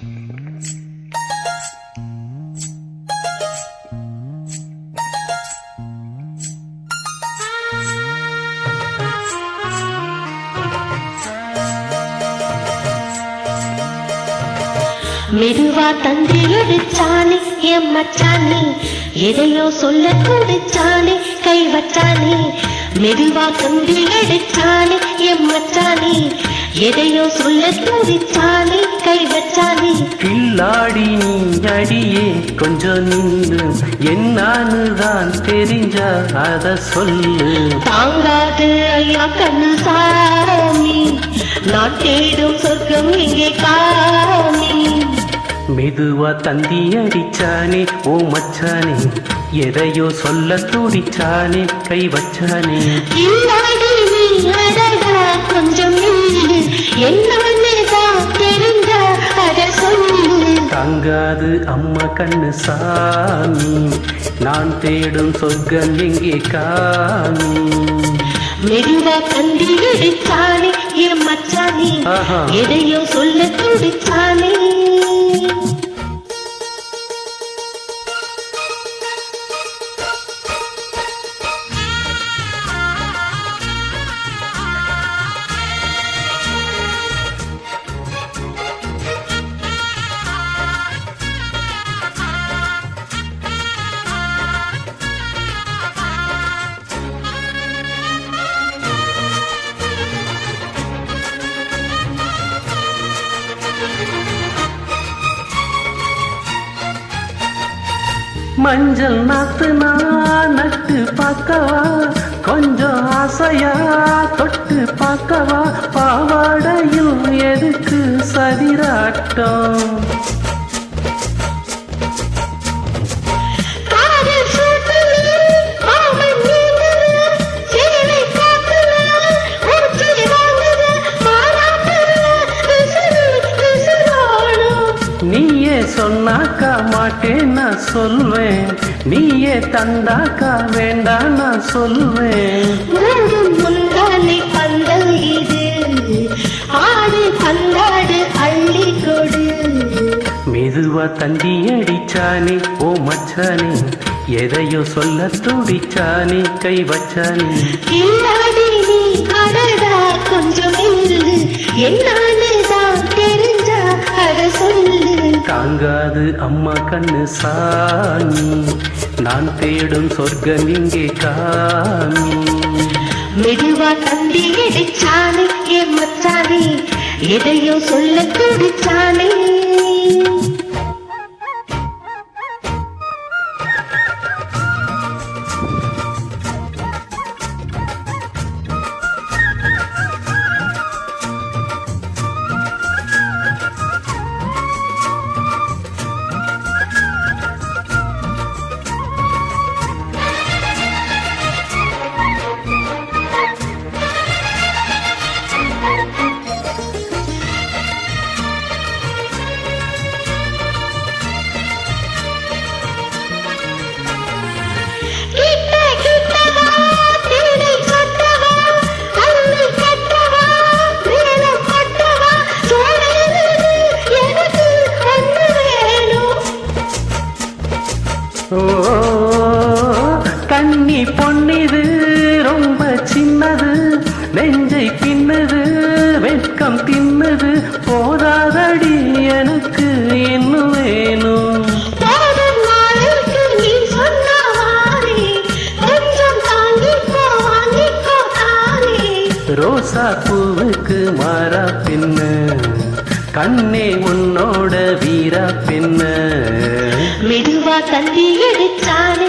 மெதுவா தந்தி அடிச்சானே என் மச்சானே. எதையோ சொல்ல துடிச்சானே கை வச்சானே மெதுவா தந்தி அடிச்சானே என் மச்சானே. எதையோ சொல்ல துடிச்சானே கை வச்சானே கில்லாடி நீ அடியே கொஞ்சம் நின்று என்னான்னு தான் தெரிஞ்சா அத சொல்லு. தாங்காது ஐயா கண்ணு சாமி. நான் தேடும் சொர்க்கம் இங்கே காமி மெதுவா தந்தி அடிச்சானே ஓ மச்சானே. எதையோ சொல்ல துடிச்சானே கை வச்சானே. அம்மா கண்ணு சாமி. நான் தேடும் சொர்க்கம் எங்கே காமி மெதுவா கண்டி அடிச்சானே என் மச்சானே. எதையோ சொல்ல மஞ்சள் நாத்து நான் நட்டு பார்க்கவா? கொஞ்சம் ஆசையா தொட்டு பார்க்கவா? பாவாடையில் எதுக்கு சதிராட்டம்? சொன்னாக்கா மாட்டேன் நான் சொல்வேன். நீயே தந்தாக்கா வேண்டாம் நான் சொல்வேன். முந்தானை பந்தல் இது. ஆடு பந்தாடு அள்ளி கொடு. மெதுவா தந்தி அடிச்சானே ஓ மச்சானே. எதையோ சொல்ல துடிச்சானே கை வச்சானே. இல்லாடி நீ அடடா கொஞ்சம் என்னான்னு தான் தெரிஞ்சா அத சொல்லு. தாங்காது அம்மா கண்ணு சாமி. நான் தேடும் சொர்க்கம் இங்கே காமி. மெதுவா தந்தி எடுச்சானே என் மச்சானே எதையோ சொல்ல துடிச்சானே நெஞ்சை பின்னது வெட்கம் தின்னது போதாதடி எனக்கு இன்னும் வேணும். ரோசா பூவுக்கு மாறா பின்ன கண்ணே உன்னோட வீரா பின்ன. மெதுவா தந்தி என் மச்சானே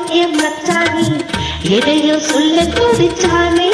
எதையோ சொல்ல துடிச்சானே